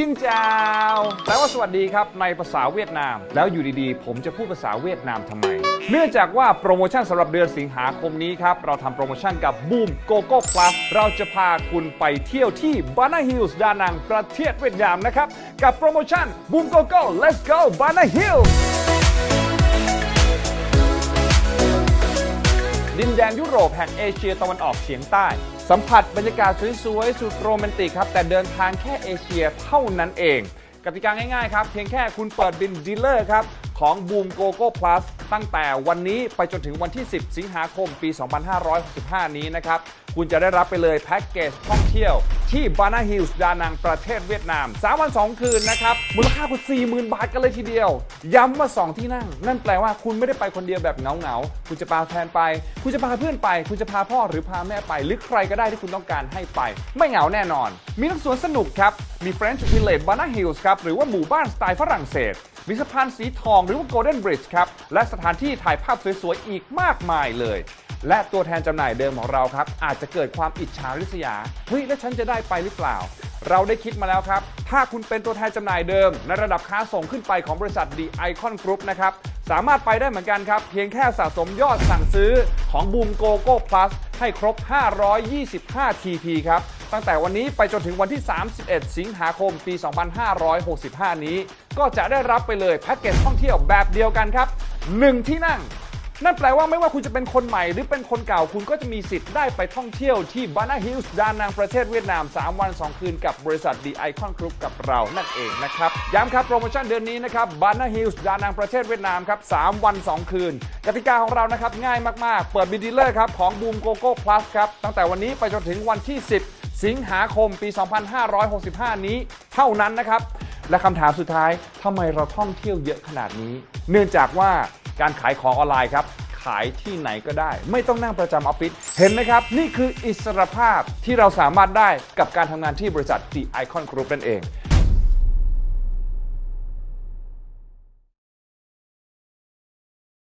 จินจาวแปลว่าสวัสดีครับในภาษาเวียดนาม แล้วอยู่ดีๆ ผมจะพูดภาษาเวียดนามทำไม เนื่องจากว่าโปรโมชั่นสำหรับเดือนสิงหาคมนี้ครับ เราทำโปรโมชั่นกับบูมโกโก้ plus เราจะพาคุณไปเที่ยวที่บานาฮิลส์ดานังประเทศเวียดนามนะครับ กับโปรโมชั่นบูมโกโก้ let's go บานาฮิลส์ ดินแดนยุโรปแห่งเอเชียตะวันออกเฉียงใต้ สัมผัสบรรยากาศสวยๆสุดโรแมนติกครับ แต่เดินทางแค่เอเชียเท่านั้นเอง กติกาง่ายๆครับ เพียงแค่คุณเปิดบินดีลเลอร์ครับ ของ Boom Go Go Plus ตั้งแต่วันนี้ไปจนถึงวันที่ 10 สิงหาคมปี 2565 นี้นะครับ คุณจะได้รับไปเลยแพ็กเกจท่องเที่ยว ที่บานาฮิลส์ดานังประเทศเวียดนาม 3 วัน 2 คืนนะครับ มูลค่ากว่า40,000 บาทกันเลยทีเดียว ย้ำว่า 2 ที่นั่ง นั่นแปลว่าคุณไม่ได้ไปคนเดียวแบบเหงาๆคุณจะพาแฟนไป คุณจะพาเพื่อนไป คุณจะพาพ่อหรือพาแม่ไป หรือใครก็ได้ที่คุณต้องการให้ไป ไม่เหงาแน่นอน มีทั้งสวนสนุกครับมี French Village Bana Hills ครับหรือว่าหมู่บ้านสไตล์ฝรั่งเศสมีสะพานสีทองหรือว่า Golden Bridge ครับและสถานที่ถ่ายภาพสวยๆอีกมากมายเลย และตัวแทนจำหน่ายเดิมของเราครับ อาจจะเกิดความอิจฉาริษยาเฮ้ยแล้วฉันจะได้ไปหรือเปล่า เราได้คิดมาแล้วครับ ถ้าคุณเป็นตัวแทนจำหน่ายเดิม ในระดับค้าส่งขึ้นไปของบริษัท The Icon Group นะครับสามารถไปได้เหมือนกันครับ เพียงแค่สะสมยอดสั่งซื้อของ Boom Go Go Plus ให้ครบ 525 TP ครับ ตั้งแต่วันนี้ไปจนถึงวันที่ 31 สิงหาคม ปี 2565 นี้ ก็จะได้รับไปเลยแพ็กเกจท่องเที่ยวแบบเดียวกันครับ 1 ที่นั่ง นั่นแปลว่าไม่ว่าคุณจะเป็นคนใหม่หรือเป็นคนเก่าคุณก็จะมีสิทธิ์ได้ไปท่องเที่ยวที่บานาฮิลส์ดานังประเทศเวียดนาม 3 วัน 2 คืนกับบริษัท The Icon Group กับเรานั่นเองนะครับย้ำครับโปรโมชั่นเดือนนี้นะครับบานาฮิลส์ดานังประเทศเวียดนามครับ 3 วัน 2 คืน กติกาของเรานะครับง่ายมากๆ เปิดบิดีลเลอร์ครับของบูมโกโก้ plus ครับตั้งแต่วันนี้ไปจนถึงวันที่ 10 สิงหาคมปี 2565 นี้ เท่านั้นนะครับและคำถามสุดท้ายทำไมเราท่องเที่ยวเยอะขนาดนี้ เนื่องจากว่า การขายของออนไลน์ครับ ขายที่ไหนก็ได้ ไม่ต้องนั่งประจำออฟฟิศเห็นไหมครับ นี่คืออิสรภาพที่เราสามารถได้กับการทำงานที่บริษัท The Icon Group นั่นเอง